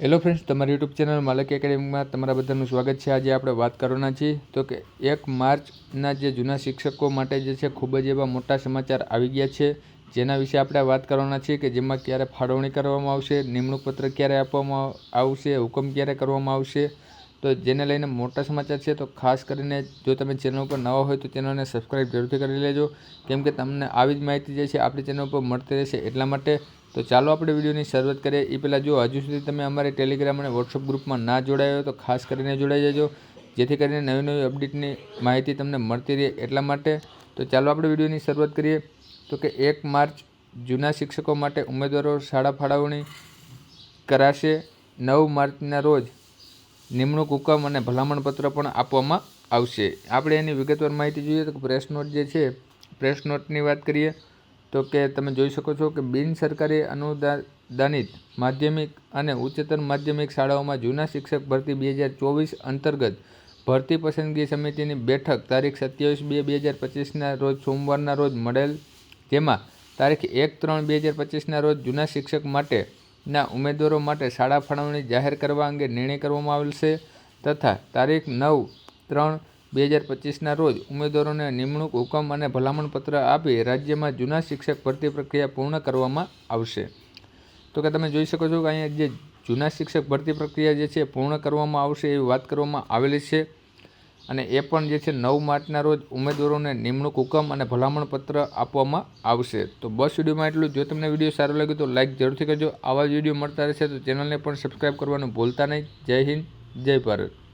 Hello friends તમારી YouTube channel Malak એકેડેમીમાં તમારા બધાનું સ્વાગત છે. આજે આપણે વાત કરવાના છીએ તો કે એક માર્ચના જે જૂના શિક્ષકો માટે જે છે ખૂબ જ એવા મોટા સમાચાર આવી ગયા છે. જેના વિશે આપણે વાત કરવાના છીએ કે જેમાં ક્યારે ફાળવણી કરવામાં આવશે, નિમણૂક પત્ર ક્યારે આપવામાં આવશે, હુકમ ક્યારે કરવામાં આવશે. તો જેને લઈને મોટા સમાચાર છે તો ખાસ કરીને જો તમે ચેનલ ઉપર નવા હોય તો ચેનલને સબસ્ક્રાઈબ જરૂરથી કરી લેજો. કેમ કે તમને આવી જ માહિતી જે છે આપણી ચેનલ ઉપર મળતી રહેશે એટલા માટે તો ચાલો આપણે વિડીયોની શરૂઆત કરીએ. એ પહેલાં જો હજુ સુધી તમે અમારે ટેલિગ્રામ અને વોટ્સઅપ ગ્રુપમાં ના જોડાયો તો ખાસ કરીને જોડાઈ જજો. જેથી કરીને નવી નવી અપડેટની માહિતી તમને મળતી રહે એટલા માટે. તો ચાલો આપણે વિડીયોની શરૂઆત કરીએ. તો કે એક માર્ચ જૂના શિક્ષકો માટે ઉમેદવારો શાળા ફાળવણી કરાશે. નવ માર્ચના રોજ નિમણૂક હુકમ અને ભલામણપત્ર પણ આપવામાં આવશે. આપણે એની વિગતવાર માહિતી જોઈએ તો પ્રેસ નોટ જે છે પ્રેસ નોટની વાત કરીએ. તો કે તમે જોઈ શકો છો કે બિન સરકારી અનુદાનિત માધ્યમિક અને ઉચ્ચતર માધ્યમિક શાળાઓમાં જૂના શિક્ષક ભરતી બે હજાર ચોવીસ અંતર્ગત ભરતી પસંદગી સમિતિની બેઠક તારીખ સત્યાવીસ બે બે હજાર પચીસના રોજ સોમવારના રોજ મળેલ, જેમાં તારીખ એક ત્રણ બે હજાર પચીસના રોજ જૂના શિક્ષક માટેના ઉમેદવારો માટે શાળા ફાળવણી જાહેર કરવા અંગે નિર્ણય કરવામાં આવશે તથા તારીખ નવ ત્રણ બે હજાર પચીસના રોજ ઉમેદવારોને નિમણૂક હુકમ અને ભલામણ પત્ર આપી રાજ્યમાં જૂના શિક્ષક ભરતી પ્રક્રિયા પૂર્ણ કરવામાં આવશે. તો કે તમે જોઈ શકો છો કે અહીંયા જે જૂના શિક્ષક ભરતી પ્રક્રિયા જે છે પૂર્ણ કરવામાં આવશે એવી વાત કરવામાં આવેલી છે. અને એ પણ જે છે નવ માર્ચના રોજ ઉમેદવારોને નિમણૂક હુકમ અને ભલામણ પત્ર આપવામાં આવશે. તો બસ વિડીયોમાં એટલું જો. તમને વીડિયો સારો લાગ્યો તો લાઇક જરૂરથી કરજો. આવા જ વીડિયો મળતા રહેશે તો ચેનલને પણ સબસ્ક્રાઈબ કરવાનું ભૂલતા નહીં. જય હિન્દ, જય ભારત.